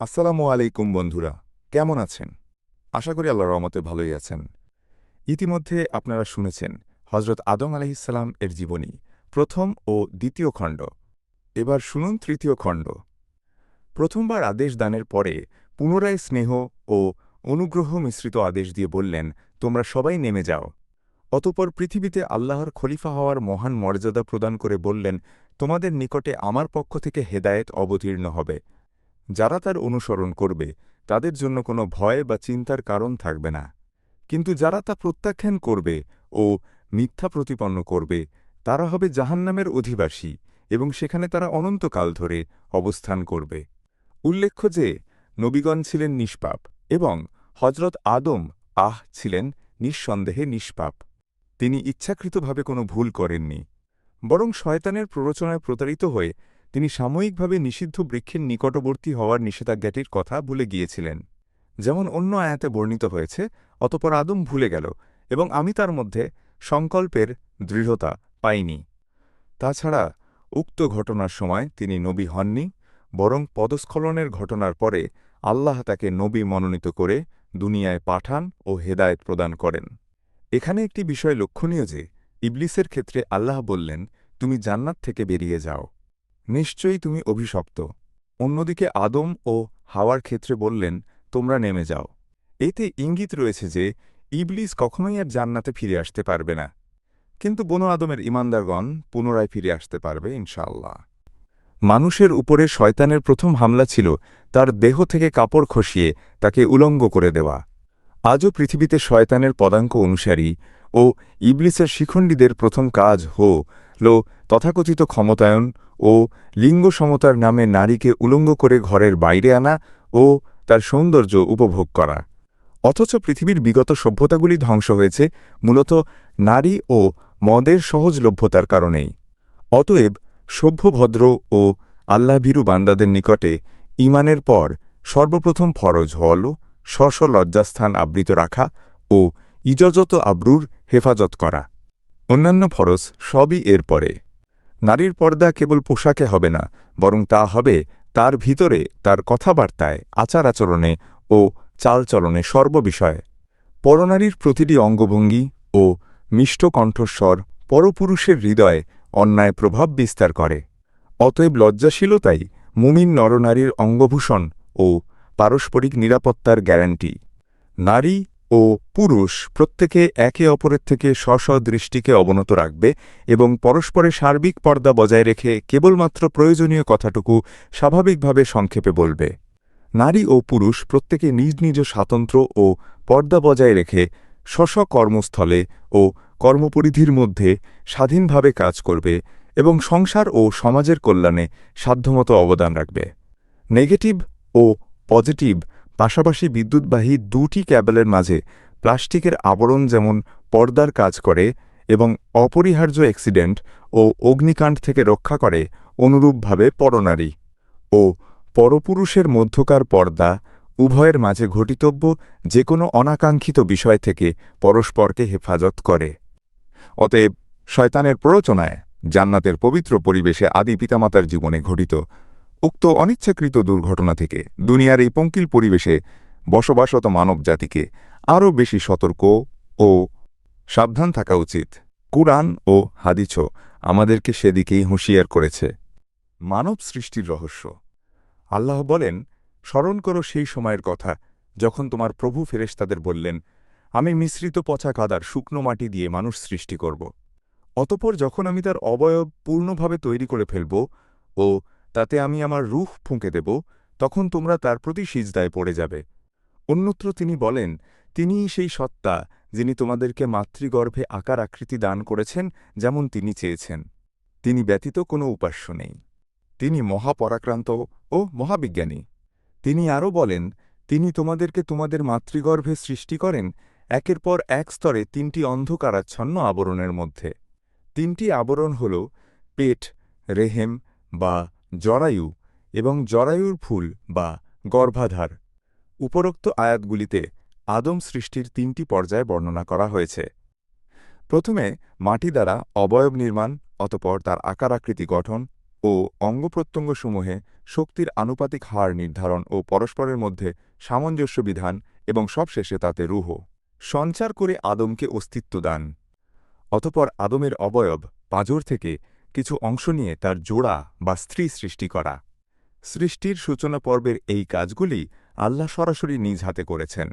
আসসালামু আলাইকুম, বন্ধুরা। কেমন আছেন? আশা করি আল্লাহ রহমতে ভালোই আছেন। ইতিমধ্যে আপনারা শুনেছেন হজরত আদম আলাইসাল্লাম এর জীবনী, প্রথম ও দ্বিতীয় খণ্ড। এবার শুনুন তৃতীয় খণ্ড। প্রথমবার আদেশ দানের পরে পুনরায় স্নেহ ও অনুগ্রহ মিশ্রিত আদেশ দিয়ে বললেন, তোমরা সবাই নেমে যাও। অতপর পৃথিবীতে আল্লাহর খলিফা হওয়ার মহান মর্যাদা প্রদান করে বললেন, তোমাদের নিকটে আমার পক্ষ থেকে হেদায়েত অবতীর্ণ হবে। যারা তার অনুসরণ করবে, তাদের জন্য কোনো ভয় বা চিন্তার কারণ থাকবে না। কিন্তু যারা তা প্রত্যাখ্যান করবে ও মিথ্যা প্রতিপন্ন করবে, তারা হবে জাহান্নামের অধিবাসী এবং সেখানে তারা অনন্তকাল ধরে অবস্থান করবে। উল্লেখ্য যে, নবীগণ ছিলেন নিষ্পাপ এবং হজরত আদম আহ ছিলেন নিঃসন্দেহে নিষ্পাপ। তিনি ইচ্ছাকৃতভাবে কোনো ভুল করেননি। বরং শয়তানের প্ররোচনায় প্রতারিত হয়ে তিনি সাময়িকভাবে নিষিদ্ধ বৃক্ষের নিকটবর্তী হওয়ার নিষেধাজ্ঞাটির কথা ভুলে গিয়েছিলেন। যেমন অন্য আয়াতে বর্ণিত হয়েছে, অতপর আদম ভুলে গেল এবং আমি তার মধ্যে সংকল্পের দৃঢ়তা পাইনি। তাছাড়া, উক্ত ঘটনার সময় তিনি নবী হননি, বরং পদস্খলনের ঘটনার পরে আল্লাহ তাকে নবী মনোনীত করে দুনিয়ায় পাঠান ও হেদায়েত প্রদান করেন। এখানে একটি বিষয় লক্ষণীয় যে, ইবলিসের ক্ষেত্রে আল্লাহ বললেন, তুমি জান্নাত থেকে বেরিয়ে যাও। নিশ্চয়ই তুমি অভিশপ্ত। অন্যদিকে আদম ও হাওয়ার ক্ষেত্রে বললেন, তোমরা নেমে যাও। এতে ইঙ্গিত রয়েছে যে, ইবলিস কখনোই আর জান্নাতে ফিরে আসতে পারবে না। কিন্তু বনু আদমের ইমানদারগণ পুনরায় ফিরে আসতে পারবে, ইনশাআল্লাহ। মানুষের উপরে শয়তানের প্রথম হামলা ছিল তার দেহ থেকে কাপড় খসিয়ে তাকে উলঙ্গ করে দেওয়া। আজও পৃথিবীতে শয়তানের পদাঙ্ক অনুসারী ও ইবলিসের শিখণ্ডীদের প্রথম কাজ হো লো তথাকথিত ক্ষমতায়ন ও লিঙ্গ সমতার নামে নারীকে উলঙ্গ করে ঘরের বাইরে আনা ও তার সৌন্দর্য উপভোগ করা। অথচ পৃথিবীর বিগত সভ্যতাগুলি ধ্বংস হয়েছে মূলত নারী ও মদের সহজলভ্যতার কারণেই। অতএব সভ্যভদ্র ও আল্লাভীরু বান্দাদের নিকটে ইমানের পর সর্বপ্রথম ফরজ হল স্ব লজ্জাস্থান আবৃত রাখা ও ইজজত আব্রুর হেফাজত করা। অন্যান্য ফরজ সবই এর পরে। নারীর পর্দা কেবল পোশাকে হবে না, বরং তা হবে তার ভিতরে তার কথাবার্তায় আচার আচরণে ও চালচলনে সর্ববিষয়ে পরনারীর প্রতিটি অঙ্গভঙ্গি ও মিষ্ট কণ্ঠস্বর পরপুরুষের হৃদয়ে অন্যায় প্রভাব বিস্তার করে। অতএব লজ্জাশীলতাই মুমিন নরনারীর অঙ্গভূষণ ও পারস্পরিক নিরাপত্তার গ্যারান্টি। নারী ও পুরুষ প্রত্যেকে একে অপরের থেকে স্ব দৃষ্টিকে অবনত রাখবে এবং পরস্পরের সার্বিক পর্দা বজায় রেখে কেবলমাত্র প্রয়োজনীয় কথাটুকু স্বাভাবিকভাবে সংক্ষেপে বলবে। নারী ও পুরুষ প্রত্যেকে নিজ নিজ স্বাতন্ত্র ও পর্দা বজায় রেখে স্ব কর্মস্থলে ও কর্মপরিধির মধ্যে স্বাধীনভাবে কাজ করবে এবং সংসার ও সমাজের কল্যাণে সাধ্যমতো অবদান রাখবে। নেগেটিভ ও পজিটিভ পাশাপাশি বিদ্যুৎবাহী দুটি ক্যাবেলের মাঝে প্লাস্টিকের আবরণ যেমন পর্দার কাজ করে এবং অপরিহার্য অ্যাক্সিডেন্ট ও অগ্নিকাণ্ড থেকে রক্ষা করে, অনুরূপভাবে পরনারী ও পরপুরুষের মধ্যকার পর্দা উভয়ের মাঝে ঘটিতব্য যে কোনো অনাকাঙ্ক্ষিত বিষয় থেকে পরস্পরকে হেফাজত করে। অতএব, শয়তানের প্ররোচনায় জান্নাতের পবিত্র পরিবেশে আদি পিতামাতার জীবনে ঘটিত উক্ত অনিচ্ছাকৃত দুর্ঘটনা থেকে দুনিয়ার এই পঙ্কিল পরিবেশে বসবাসত মানবজাতিকে আরও বেশি সতর্ক ও সাবধান থাকা উচিত। কুরআন ও হাদিছ আমাদেরকে সেদিকেই হুঁশিয়ার করেছে। মানব সৃষ্টির রহস্য। আল্লাহ বলেন, স্মরণ করো সেই সময়ের কথা যখন তোমার প্রভু ফেরেশতাদের বললেন, আমি মিশ্রিত পচা কাদার শুকনো মাটি দিয়ে মানুষ সৃষ্টি করব। অতপর যখন আমি তার অবয়ব পূর্ণভাবে তৈরি করে ফেলব ও তাতে আমি আমার রুখ ফুঁকে দেব, তখন তোমরা তার প্রতি সিজদায় পড়ে যাবে। অন্যত্র তিনি বলেন, তিনিই সেই সত্তা, যিনি তোমাদেরকে মাতৃগর্ভে আকার আকৃতি দান করেছেন, যেমন তিনি চেয়েছেন। তিনি ব্যতীত কোনো উপাস্য নেই। তিনি মহাপরাক্রান্ত ও মহাবিজ্ঞানী। তিনি আরও বলেন, তিনি তোমাদেরকে তোমাদের মাতৃগর্ভে সৃষ্টি করেন, একের পর এক স্তরে তিনটি অন্ধকারাচ্ছন্ন আবরণের মধ্যে। তিনটি আবরণ হল, পেট, রেহেম বা জরায়ু এবং জরায়ুর ফুল বা গর্ভাধার। উপরোক্ত আয়াতগুলিতে আদম সৃষ্টির তিনটি পর্যায়ে বর্ণনা করা হয়েছে। প্রথমে, মাটি দ্বারা অবয়ব নির্মাণ অতপর তার আকার আকৃতি গঠন ও অঙ্গপ্রত্যঙ্গসমূহে শক্তির আনুপাতিক হার নির্ধারণ ও পরস্পরের মধ্যে সামঞ্জস্য বিধান এবং সবশেষে তাতে রুহ। সঞ্চার করে আদমকে অস্তিত্ব দান। অতপর আদমের অবয়ব পাঁজর থেকে কিছু অংশ নিয়ে তার জোড়া বা স্ত্রী সৃষ্টি করা। সৃষ্টির সূচনা পর্বের এই কাজগুলি আল্লাহ সরাসরি নিজ হাতে করেছেন।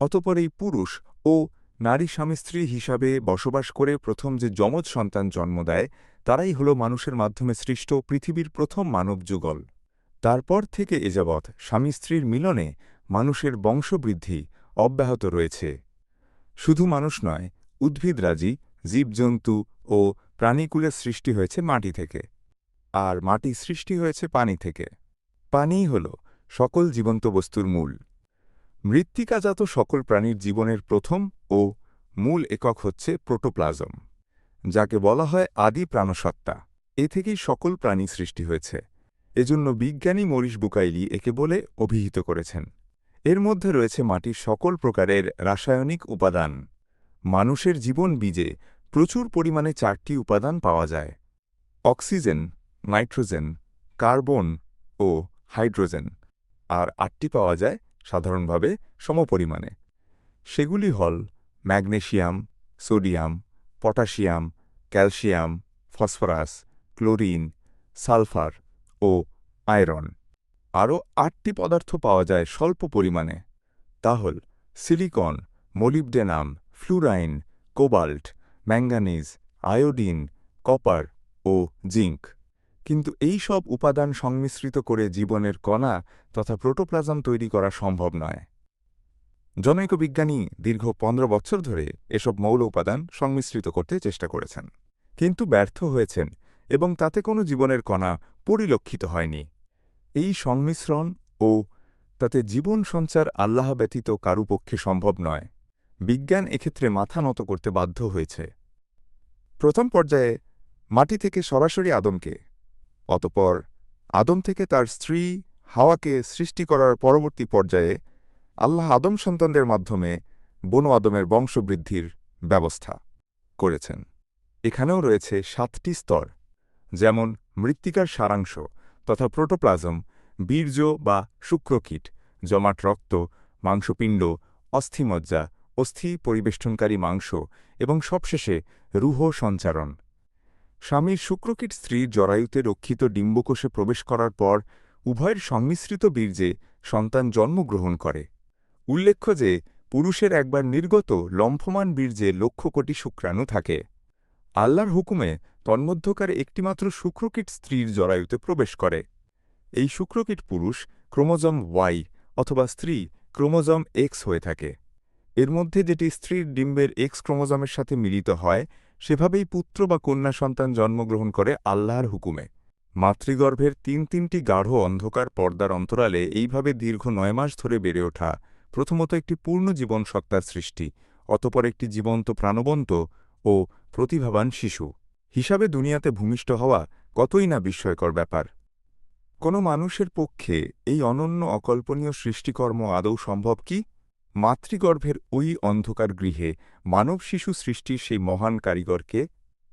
অতপর এই পুরুষ ও নারী স্বামী স্ত্রী হিসাবে বসবাস করে প্রথম যে যমজ সন্তান জন্ম দেয়, তারাই হল মানুষের মাধ্যমে সৃষ্ট পৃথিবীর প্রথম মানব যুগল। তারপর থেকে এযাবৎ স্বামী স্ত্রীর মিলনে মানুষের বংশবৃদ্ধি অব্যাহত রয়েছে। শুধু মানুষ নয়, উদ্ভিদরাজি জীবজন্তু ও প্রাণীকুলের সৃষ্টি হয়েছে মাটি থেকে। আর মাটি সৃষ্টি হয়েছে পানি থেকে। পানিই হল সকল জীবন্ত বস্তুর মূল। মৃত্তিকাজাত সকল প্রাণীর জীবনের প্রথম ও মূল একক হচ্ছে প্রোটোপ্লাজম, যাকে বলা হয় আদি প্রাণসত্তা এ থেকেই সকল প্রাণী সৃষ্টি হয়েছে। এজন্য বিজ্ঞানী মরিস বুকাইলি একে বলে অভিহিত করেছেন। এর মধ্যে রয়েছে মাটির সকল প্রকারের রাসায়নিক উপাদান। মানুষের জীবন বীজে প্রচুর পরিমাণে চারটি উপাদান পাওয়া যায়। অক্সিজেন, নাইট্রোজেন, কার্বন ও হাইড্রোজেন। আর আটটি পাওয়া যায় সাধারণভাবে সমপরিমাণে। সেগুলি হল magnesium sodium, potassium, calcium, phosphorus, chlorine, sulphur ও আয়রন। আরও আটটি পদার্থ পাওয়া যায় স্বল্প পরিমাণে। তা হল silicon, molybdenum, fluorine, cobalt manganese, iodine, copper ও জিঙ্ক কিন্তু এই সব উপাদান সংমিশ্রিত করে জীবনের কণা তথা প্রোটোপ্লাজম তৈরি করা সম্ভব নয়। জনৈক বিজ্ঞানী দীর্ঘ পনেরো বছর ধরে এসব মৌল উপাদান সংমিশ্রিত করতে চেষ্টা করেছেন, কিন্তু ব্যর্থ হয়েছেন এবং তাতে কোনো জীবনের কণা পরিলক্ষিত হয়নি। এই সংমিশ্রণ ও তাতে জীবন সঞ্চার আল্লাহ ব্যতীত কারু পক্ষে সম্ভব নয়। বিজ্ঞান এক্ষেত্রে মাথা নত করতে বাধ্য হয়েছে। প্রথম পর্যায়ে মাটি থেকে সরাসরি আদমকে, অতপর আদম থেকে তার স্ত্রী হাওয়াকে সৃষ্টি করার পরবর্তী পর্যায়ে আল্লাহ আদম সন্তানদের মাধ্যমে বনু আদমের বংশবৃদ্ধির ব্যবস্থা করেছেন। এখানেও রয়েছে সাতটি স্তর, যেমন মৃত্তিকার সারাংশ তথা প্রোটোপ্লাজম, বীর্য বা শুক্রকীট, জমাট রক্ত, মাংসপিণ্ড, অস্থিমজ্জা অস্থি পরিবেষ্টনকারী মাংস এবং সবশেষে রুহ সঞ্চারণ। স্বামীর শুক্রকীট স্ত্রীর জরায়ুতে রক্ষিত ডিম্বকোষে প্রবেশ করার পর উভয়ের সংমিশ্রিত বীর্যে সন্তান জন্মগ্রহণ করে। উল্লেখ্য যে, পুরুষের একবার নির্গত লম্ফমান বীর্যে লক্ষ কোটি শুক্রাণু থাকে। আল্লাহর হুকুমে তন্মধ্যকার একটিমাত্র শুক্রকীট স্ত্রীর জরায়ুতে প্রবেশ করে। এই শুক্রকীট পুরুষ ক্রোমোজম ওয়াই অথবা স্ত্রী ক্রোমোজম এক্স হয়ে থাকে। এর মধ্যে যেটি স্ত্রীর ডিম্বের এক্স ক্রোমোজমের সাথে মিলিত হয়, সেভাবেই পুত্র বা কন্যা সন্তান জন্মগ্রহণ করে আল্লাহর হুকুমে। মাতৃগর্ভের তিন তিনটি গাঢ় অন্ধকার পর্দার অন্তরালে এইভাবে দীর্ঘ নয় মাস ধরে বেড়ে ওঠা, প্রথমত একটি পূর্ণ জীবন সত্তার সৃষ্টি, অতপর একটি জীবন্ত প্রাণবন্ত ও প্রতিভাবান শিশু। হিসাবে দুনিয়াতে ভূমিষ্ঠ হওয়া কতই না বিস্ময়কর ব্যাপার। কোনো মানুষের পক্ষে এই অনন্য অকল্পনীয় সৃষ্টিকর্ম আদৌ সম্ভব কি? মাতৃগর্ভের ওই অন্ধকার গৃহে মানব শিশু সৃষ্টির সেই মহান কারিগরকে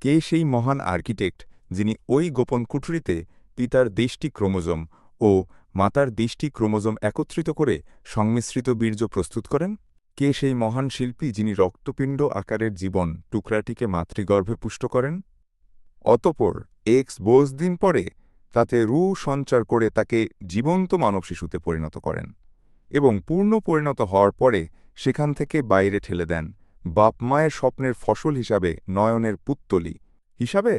কে সেই মহান আর্কিটেক্ট যিনি ওই গোপন কুঠুরিতে পিতার দেশটি ক্রোমোজম ও মাতার দেশটি ক্রোমোজম একত্রিত করে সংমিশ্রিত বীর্য প্রস্তুত করেন? কে সেই মহান শিল্পী যিনি রক্তপিণ্ড আকারের জীবন টুকরাটিকে মাতৃগর্ভে পুষ্ট করেন? অতপর এক্স বোস দিন পরে তাতে রু সঞ্চার করে তাকে জীবন্ত মানব শিশুতে পরিণত করেন। এবং পূর্ণ পরিণত হওয়ার পরে সেখান থেকে বাইরে ঠেলে দেন। বাপ মায়ের স্বপ্নের ফসল হিসাবে নয়নের পুত্তলি। হিসাবে?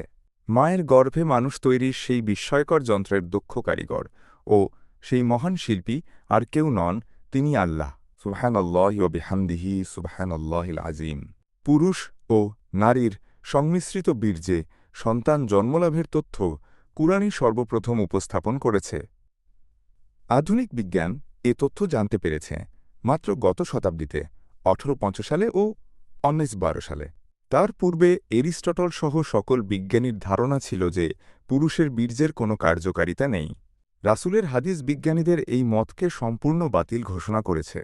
মায়ের গর্ভে মানুষ তৈরির সেই বিস্ময়কর যন্ত্রের দক্ষ কারিগর ও সেই মহান শিল্পী আর কেউ নন তিনি আল্লাহ। সুবহানাল্লাহি ও বিহামদিহি সুবহানাল্লাহিল আজিম পুরুষ ও নারীর সংমিশ্রিত বীর্যে সন্তান জন্মলাভের তথ্য কুরআনই সর্বপ্রথম উপস্থাপন করেছে। আধুনিক বিজ্ঞান এ তথ্য জানতে পেরেছে মাত্র গত শতাব্দীতে অঠরো সালে ও উনিশ বারো সালে। তার পূর্বে এরিস্টটল সহ সকল বিজ্ঞানীর ধারণা ছিল যে পুরুষের বীর্যের কোনো কার্যকারিতা নেই। রাসুলের হাদিস বিজ্ঞানীদের এই মতকে সম্পূর্ণ বাতিল ঘোষণা করেছে।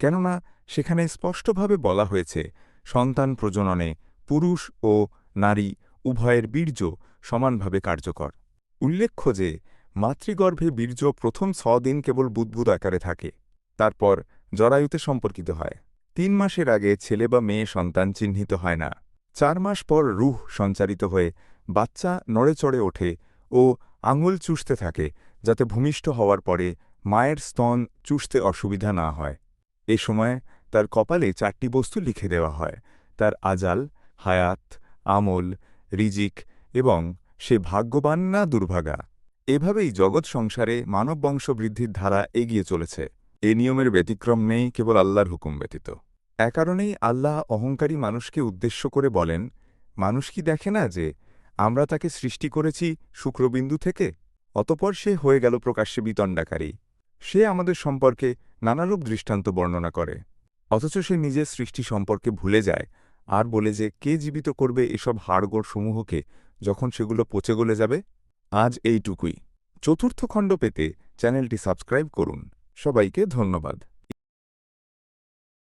কেননা সেখানে স্পষ্টভাবে বলা হয়েছে, সন্তান প্রজননে পুরুষ ও নারী উভয়ের বীর্য সমানভাবে কার্যকর। উল্লেখ্য যে মাতৃগর্ভে বীর্য প্রথম ছ দিন কেবল বুদ্বুদ আকারে থাকে, তারপর জরায়ুতে সম্পর্কিত হয়। তিন মাসের আগে ছেলে বা মেয়ে সন্তান চিহ্নিত হয় না। চার মাস পর রুহ সঞ্চারিত হয়ে বাচ্চা নড়েচড়ে ওঠে ও আঙুল চুষতে থাকে, যাতে ভূমিষ্ঠ হওয়ার পরে মায়ের স্তন চুষতে অসুবিধা না হয়। এ সময় তার কপালে চারটি বস্তু লিখে দেওয়া হয়, তার আজাল, হায়াত, আমল, রিজিক এবং সে ভাগ্যবান না দুর্ভাগা। এভাবেই জগৎ সংসারে মানব বংশবৃদ্ধির ধারা এগিয়ে চলেছে। এ নিয়মের ব্যতিক্রম নেই, কেবল আল্লাহর হুকুম ব্যতীত। এ কারণেই আল্লাহ অহংকারী মানুষকে উদ্দেশ্য করে বলেন, মানুষ কি দেখে না যে আমরা তাকে সৃষ্টি করেছি শুক্রবিন্দু থেকে? অতপর সে হয়ে গেল প্রকাশ্যে বিতণ্ডাকারী। সে আমাদের সম্পর্কে নানারূপ দৃষ্টান্ত বর্ণনা করে। অথচ সে নিজের সৃষ্টি সম্পর্কে ভুলে যায়। আর বলে যে, কে জীবিত করবে এসব হাড়গোড় সমূহকে যখন সেগুলো পচে গলে যাবে? আজ এইটুকুই। চতুর্থ খণ্ড পেতে চ্যানেলটি সাবস্ক্রাইব করুন। সবাইকে ধন্যবাদ।